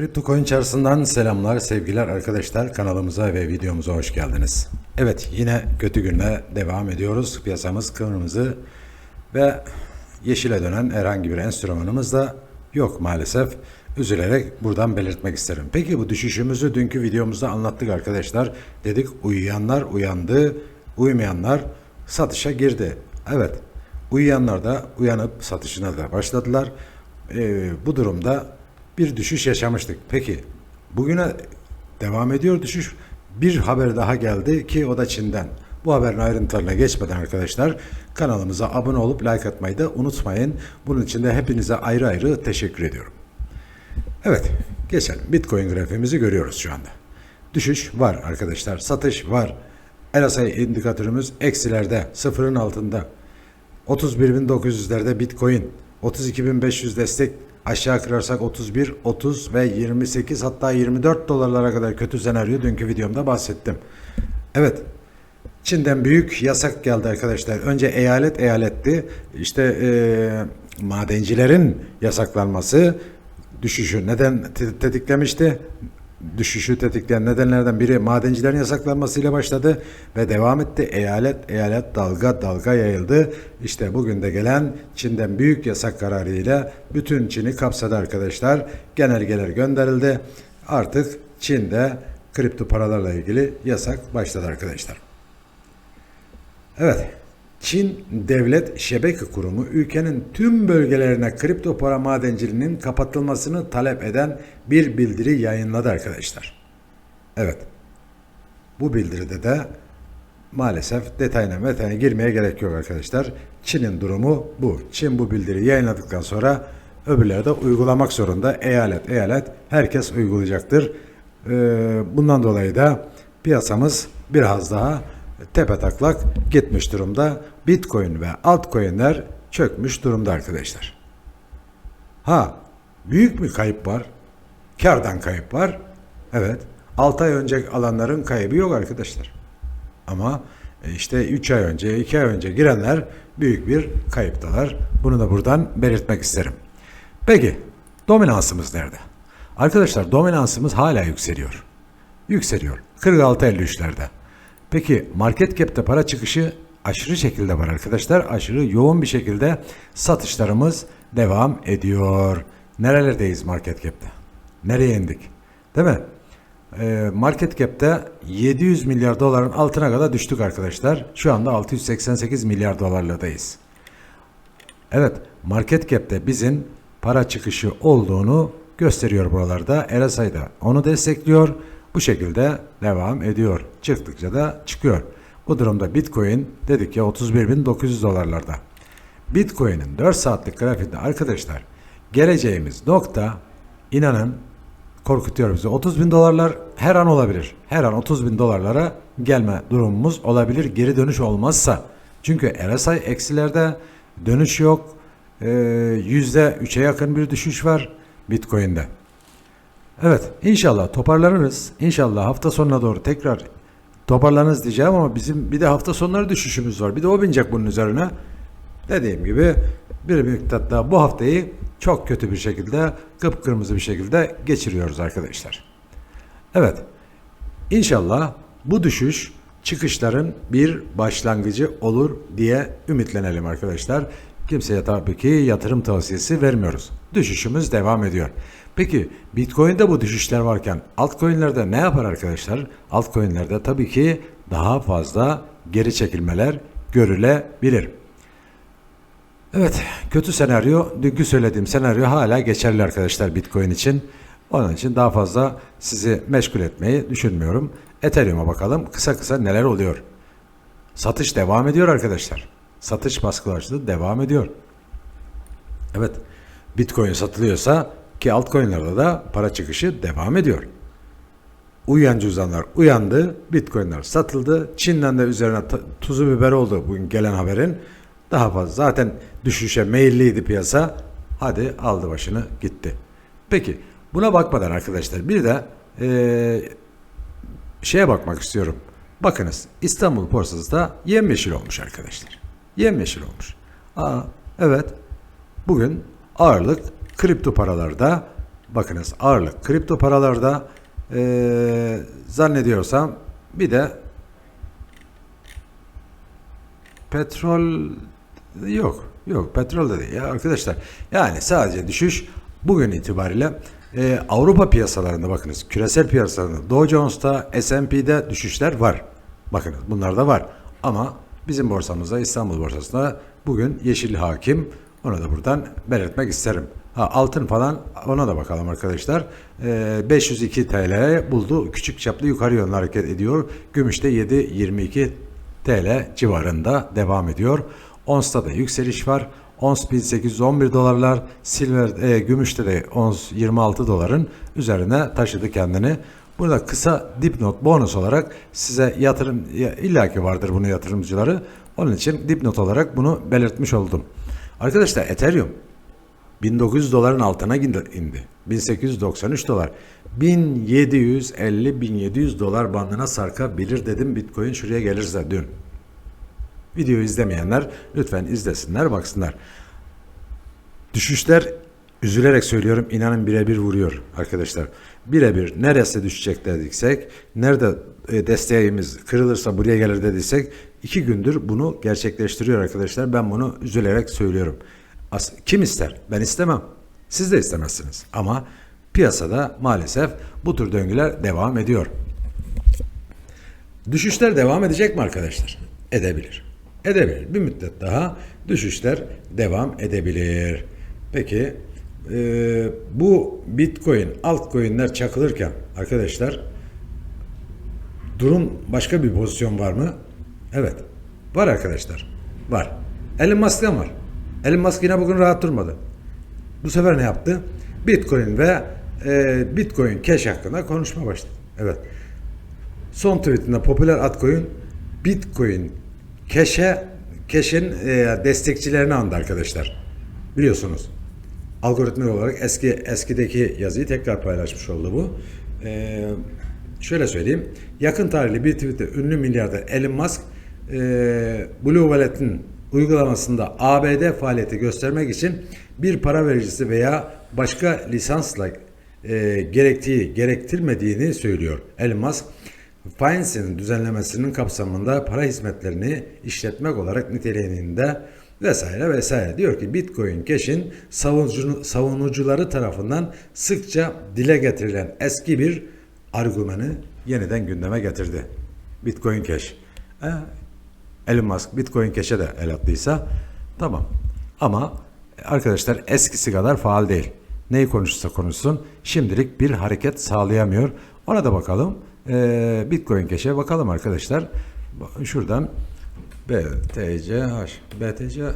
Kripto Coin çarşısından selamlar, sevgiler arkadaşlar. Kanalımıza ve videomuza hoş geldiniz. Evet, yine kötü günle devam ediyoruz. Piyasamız kırmızı ve yeşile dönen herhangi bir enstrümanımız da yok maalesef. Üzülerek buradan belirtmek isterim. Peki bu düşüşümüzü dünkü videomuzda anlattık arkadaşlar. Dedik uyuyanlar uyandı, uyumayanlar satışa girdi. Evet, uyuyanlar da uyanıp satışına da başladılar. Ee, bu durumda bir düşüş yaşamıştık. Peki bugüne devam ediyor düşüş. Bir haber daha geldi ki o da Çin'den. Bu haberin ayrıntılarına geçmeden arkadaşlar kanalımıza abone olup like atmayı da unutmayın. Bunun için de hepinize ayrı ayrı teşekkür ediyorum. Evet geçelim. Bitcoin grafiğimizi görüyoruz şu anda. Düşüş var arkadaşlar. Satış var. RSI indikatörümüz eksilerde sıfırın altında. 31.900'lerde Bitcoin, 32.500 destek aşağı kırarsak 31, 30 ve 28 hatta 24 dolarlara kadar kötü senaryo dünkü videomda bahsettim. Evet. Çin'den büyük yasak geldi arkadaşlar. Önce eyalet eyaletti. İşte eee, madencilerin yasaklanması düşüşü neden te- tetiklemişti? Düşüşü tetikleyen nedenlerden biri madencilerin yasaklanmasıyla başladı ve devam etti. Eyalet eyalet dalga dalga yayıldı. İşte bugün de gelen Çin'den büyük yasak kararıyla bütün Çin'i kapsadı arkadaşlar. Genelgeler gönderildi. Artık Çin'de kripto paralarla ilgili yasak başladı arkadaşlar. Evet. Çin Devlet Şebeke Kurumu ülkenin tüm bölgelerine kripto para madenciliğinin kapatılmasını talep eden bir bildiri yayınladı arkadaşlar. Evet. Bu bildiride de maalesef detayına metayına girmeye gerek yok arkadaşlar. Çin'in durumu bu. Çin bu bildiriyi yayınladıktan sonra öbürleri de uygulamak zorunda. Eyalet eyalet herkes uygulayacaktır. Ee, bundan dolayı da piyasamız biraz daha tepe taklak gitmiş durumda. Bitcoin ve altcoin'ler çökmüş durumda arkadaşlar. Ha, büyük bir kayıp var. Kardan kayıp var. Evet. 6 ay önce alanların kaybı yok arkadaşlar. Ama e, işte 3 ay önce, 2 ay önce girenler büyük bir kayıptalar. Bunu da buradan belirtmek isterim. Peki, dominansımız nerede? Arkadaşlar dominansımız hala yükseliyor. Yükseliyor. 46-53'lerde. Peki market cap'te para çıkışı aşırı şekilde var arkadaşlar. Aşırı yoğun bir şekilde satışlarımız devam ediyor. Nerelerdeyiz market cap'te? Nereye indik? Değil mi? Ee, market cap'te 700 milyar doların altına kadar düştük arkadaşlar. Şu anda 688 milyar dolarlardayız. Evet, market cap'te bizim para çıkışı olduğunu gösteriyor buralarda. RSI da onu destekliyor. Bu şekilde devam ediyor. Çıktıkça da çıkıyor. Bu durumda Bitcoin dedik ya 31.900 dolarlarda. Bitcoin'in 4 saatlik grafiğinde arkadaşlar geleceğimiz nokta inanın korkutuyor bizi. 30 bin dolarlar her an olabilir. Her an 30 bin dolarlara gelme durumumuz olabilir. Geri dönüş olmazsa. Çünkü RSI eksilerde dönüş yok. Ee, Yüzde 3'e yakın bir düşüş var Bitcoin'de. Evet inşallah toparlanırız. İnşallah hafta sonuna doğru tekrar toparlanırız diyeceğim ama bizim bir de hafta sonları düşüşümüz var. Bir de o binecek bunun üzerine. Dediğim gibi bir miktar daha bu haftayı çok kötü bir şekilde kıpkırmızı bir şekilde geçiriyoruz arkadaşlar. Evet. İnşallah bu düşüş çıkışların bir başlangıcı olur diye ümitlenelim arkadaşlar. Kimseye tabii ki yatırım tavsiyesi vermiyoruz. Düşüşümüz devam ediyor. Peki Bitcoin'de bu düşüşler varken altcoin'lerde ne yapar arkadaşlar? Altcoin'lerde tabii ki daha fazla geri çekilmeler görülebilir. Evet, kötü senaryo, dünkü söylediğim senaryo hala geçerli arkadaşlar Bitcoin için. Onun için daha fazla sizi meşgul etmeyi düşünmüyorum. Ethereum'a bakalım kısa kısa neler oluyor. Satış devam ediyor arkadaşlar. Satış baskılaştığı devam ediyor. Evet, Bitcoin satılıyorsa ki altcoin'larda da para çıkışı devam ediyor. Uyuyan cüzdanlar uyandı, bitcoinler satıldı. Çin'den de üzerine tuzu biber oldu bugün gelen haberin. Daha fazla zaten düşüşe meyilliydi piyasa. Hadi aldı başını gitti. Peki buna bakmadan arkadaşlar bir de eee, şeye bakmak istiyorum. Bakınız İstanbul borsası da yemyeşil olmuş arkadaşlar. Yemyeşil olmuş. Aa, evet bugün ağırlık kripto paralarda Bakınız ağırlık kripto paralarda eee, zannediyorsam bir de petrol yok. Yok petrol de değil ya arkadaşlar. Yani sadece düşüş bugün itibariyle e, Avrupa piyasalarında bakınız küresel piyasalarında Dow Jones'ta S&P'de düşüşler var. Bakınız bunlar da var. Ama bizim borsamızda İstanbul borsasında bugün yeşil hakim. Onu da buradan belirtmek isterim. Ha, altın falan ona da bakalım arkadaşlar. E, 502 TL buldu. Küçük çaplı yukarı yönlü hareket ediyor. Gümüşte 7.22 TL civarında devam ediyor. Ons'ta da yükseliş var. Ons 1811 dolarlar, silver e, gümüşte de ons 26 doların üzerine taşıdı kendini. Burada kısa dipnot bonus olarak size yatırım ya, illaki vardır bunu yatırımcıları. Onun için dipnot olarak bunu belirtmiş oldum. Arkadaşlar Ethereum 1900 doların altına indi. indi. 1893 dolar. 1750-1700 dolar bandına sarkabilir dedim Bitcoin şuraya gelirse dün. Videoyu izlemeyenler lütfen izlesinler, baksınlar. Düşüşler üzülerek söylüyorum inanın birebir vuruyor arkadaşlar. Birebir neresi düşecek dediksek, nerede e, desteğimiz kırılırsa buraya gelir dediysek iki gündür bunu gerçekleştiriyor arkadaşlar. Ben bunu üzülerek söylüyorum. As- Kim ister? Ben istemem. Siz de istemezsiniz. Ama piyasada maalesef bu tür döngüler devam ediyor. Düşüşler devam edecek mi arkadaşlar? Edebilir. Edebilir. Bir müddet daha düşüşler devam edebilir. Peki e, bu Bitcoin, altcoin'ler çakılırken arkadaşlar durum başka bir pozisyon var mı? Evet. Var arkadaşlar. Var. Elon Musk'tan var. Elon Musk yine bugün rahat durmadı. Bu sefer ne yaptı? Bitcoin ve e, Bitcoin Cash hakkında konuşma başladı. Evet. Son tweetinde popüler altcoin Bitcoin Cash'e Cash'in e, destekçilerini andı arkadaşlar. Biliyorsunuz. Algoritmik olarak eski eskideki yazıyı tekrar paylaşmış oldu bu. E, şöyle söyleyeyim. Yakın tarihli bir tweette ünlü milyarder Elon Musk e, Blue Wallet'in uygulamasında ABD faaliyeti göstermek için bir para vericisi veya başka lisansla e, gerektiği gerektirmediğini söylüyor. Elon Musk Finance'in düzenlemesinin kapsamında para hizmetlerini işletmek olarak niteliğinde vesaire vesaire. Diyor ki Bitcoin Cash'in savunucu, savunucuları tarafından sıkça dile getirilen eski bir argümanı yeniden gündeme getirdi. Bitcoin Cash. E, Elon Musk Bitcoin Cash'e de el attıysa tamam. Ama arkadaşlar eskisi kadar faal değil. Neyi konuşursa konuşsun şimdilik bir hareket sağlayamıyor. Ona da bakalım. Ee, Bitcoin Cash'e bakalım arkadaşlar. Şuradan BTCH BTC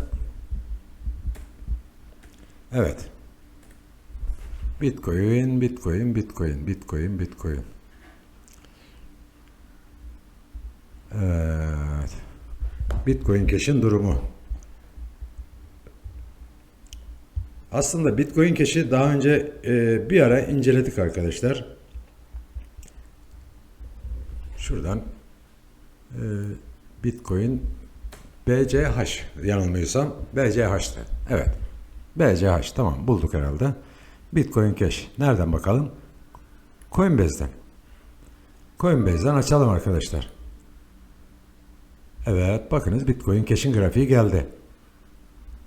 Evet. Bitcoin, Bitcoin, Bitcoin, Bitcoin, Bitcoin. Evet. Bitcoin Cash'in durumu. Aslında Bitcoin Cash'i daha önce e, bir ara inceledik arkadaşlar. Şuradan e, Bitcoin BCH yanılmıyorsam BCH'tı. Evet. BCH tamam bulduk herhalde. Bitcoin Cash. Nereden bakalım? Coinbase'den. Coinbase'den açalım arkadaşlar. Evet bakınız Bitcoin Cash'in grafiği geldi.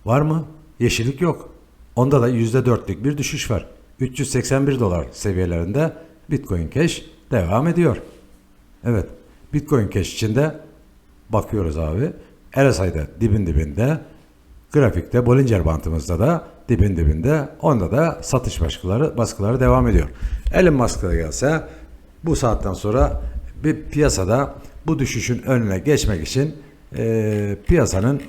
Var mı? Yeşillik yok. Onda da %4'lük bir düşüş var. 381 dolar seviyelerinde Bitcoin Cash devam ediyor. Evet. Bitcoin Cash içinde bakıyoruz abi. RSI'de dibin dibinde grafikte Bollinger bantımızda da dibin dibinde onda da satış baskıları baskıları devam ediyor. Elon Musk'a gelse bu saatten sonra bir piyasada bu düşüşün önüne geçmek için e, piyasanın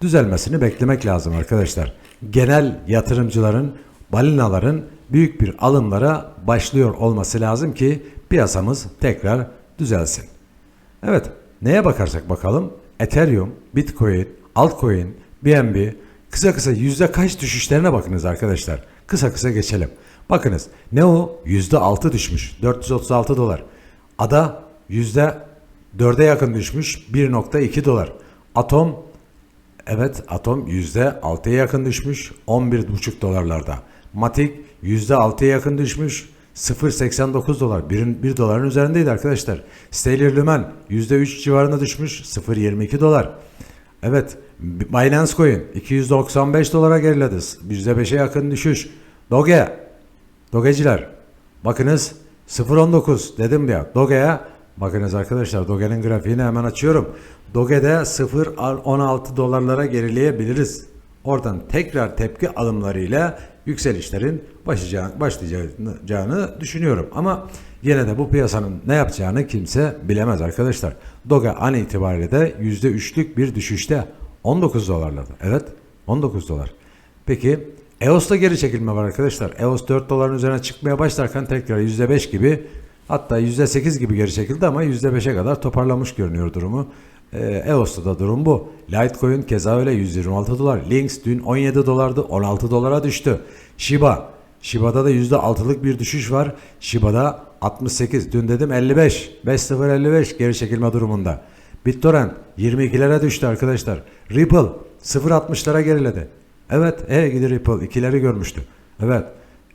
düzelmesini beklemek lazım arkadaşlar. Genel yatırımcıların, balinaların büyük bir alımlara başlıyor olması lazım ki piyasamız tekrar düzelsin. Evet, neye bakarsak bakalım Ethereum, Bitcoin, altcoin, BNB kısa kısa yüzde kaç düşüşlerine bakınız arkadaşlar. Kısa kısa geçelim. Bakınız ne o? Yüzde altı düşmüş. 436 dolar. Ada yüzde dörde yakın düşmüş. 1.2 dolar. Atom evet atom yüzde altıya yakın düşmüş. 11.5 dolarlarda. Matik %6'ya yakın düşmüş. 0.89 dolar. 1, 1 doların üzerindeydi arkadaşlar. Stellar Lumen %3 civarında düşmüş. 0.22 dolar. Evet. Binance Coin 295 dolara geriledi. %5'e yakın düşüş. Doge. Dogeciler. Bakınız 0.19 dedim ya. Doge'ye bakınız arkadaşlar Doge'nin grafiğini hemen açıyorum. Doge'de 0.16 dolarlara gerileyebiliriz. Oradan tekrar tepki alımlarıyla yükselişlerin başlayacağını, düşünüyorum. Ama yine de bu piyasanın ne yapacağını kimse bilemez arkadaşlar. Doge an itibariyle de %3'lük bir düşüşte 19 dolarlarda. Evet 19 dolar. Peki EOS'ta geri çekilme var arkadaşlar. EOS 4 doların üzerine çıkmaya başlarken tekrar %5 gibi hatta %8 gibi geri çekildi ama %5'e kadar toparlamış görünüyor durumu. Ee, EOS'ta da durum bu. Litecoin keza öyle 126 dolar. Lynx dün 17 dolardı 16 dolara düştü. Shiba. Shiba'da da %6'lık bir düşüş var. Shiba'da 68. Dün dedim 55. 5055 geri çekilme durumunda. BitTorrent 22'lere düştü arkadaşlar. Ripple 0.60'lara geriledi. Evet, e gidi Ripple ikileri görmüştü. Evet.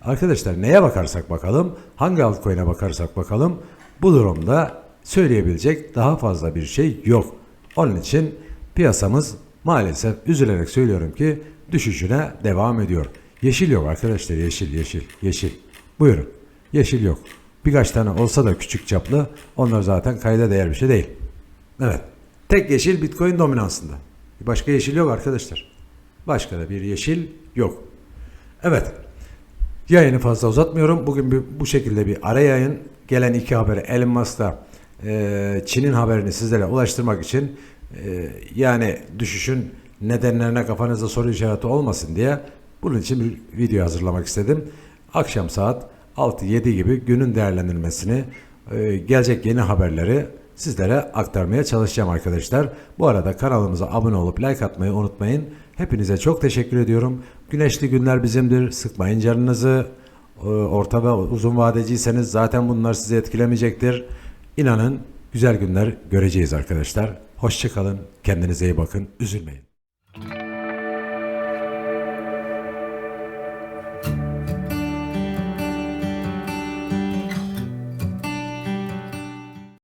Arkadaşlar neye bakarsak bakalım, hangi altcoin'e bakarsak bakalım bu durumda söyleyebilecek daha fazla bir şey yok. Onun için piyasamız maalesef üzülerek söylüyorum ki düşüşüne devam ediyor. Yeşil yok arkadaşlar yeşil yeşil yeşil. Buyurun. Yeşil yok. Birkaç tane olsa da küçük çaplı onlar zaten kayda değer bir şey değil. Evet. Tek yeşil Bitcoin dominansında. Başka yeşil yok arkadaşlar. Başka da bir yeşil yok. Evet. Yayını fazla uzatmıyorum. Bugün bir, bu şekilde bir ara yayın. Gelen iki haberi Elon Musk'la e, Çin'in haberini sizlere ulaştırmak için e, yani düşüşün nedenlerine kafanızda soru işareti olmasın diye bunun için bir video hazırlamak istedim. Akşam saat 6-7 gibi günün değerlendirmesini, e, gelecek yeni haberleri sizlere aktarmaya çalışacağım arkadaşlar. Bu arada kanalımıza abone olup like atmayı unutmayın. Hepinize çok teşekkür ediyorum. Güneşli günler bizimdir. Sıkmayın canınızı. Ee, Orta ve uzun vadeciyseniz zaten bunlar sizi etkilemeyecektir. İnanın güzel günler göreceğiz arkadaşlar. Hoşçakalın, kendinize iyi bakın, üzülmeyin.